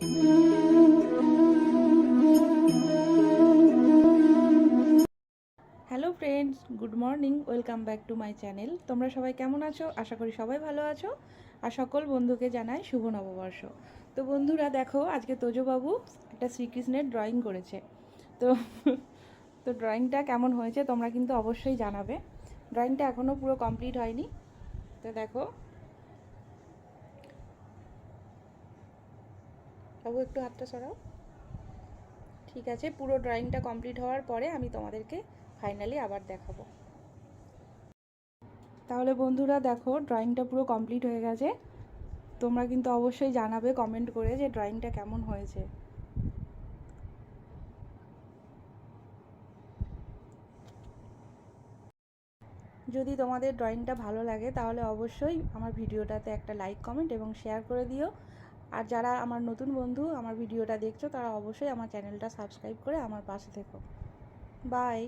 Hello friends, good morning, welcome back to my channel. তোমরা সবাই কেমন আছো? আশা করি সবাই ভালো আছো। আর সকল বন্ধুকে জানাই শুভ নববর্ষ। তো বন্ধুরা, দেখো, আজকে তোজবাবু একটা শ্রীকৃষ্ণের ড্রয়িং করেছে। তো তো ড্রয়িংটা কেমন হয়েছে তোমরা কিন্তু অবশ্যই জানাবে। ড্রয়িংটা এখনও পুরো কমপ্লিট হয়নি। তো দেখো বাবু, একটু হাতটা সরাও। ঠিক আছে, পুরো ড্রয়িংটা কমপ্লিট হওয়ার পরে আমি তোমাদেরকে ফাইনালি আবার দেখাবো। তাহলে বন্ধুরা দেখো ড্রয়িংটা পুরো কমপ্লিট হয়ে গেছে। তোমরা কিন্তু অবশ্যই জানাবে কমেন্ট করে যে ড্রয়িংটা কেমন হয়েছে। যদি তোমাদের ড্রয়িংটা ভালো লাগে, তাহলে অবশ্যই আমার ভিডিওটাতে একটা লাইক কমেন্ট এবং শেয়ার করে দিও। আর যারা আমার নতুন বন্ধু আমার ভিডিওটা দেখছ, তারা অবশ্যই আমার চ্যানেলটা সাবস্ক্রাইব করে আমার পাশে থেকো। বাই।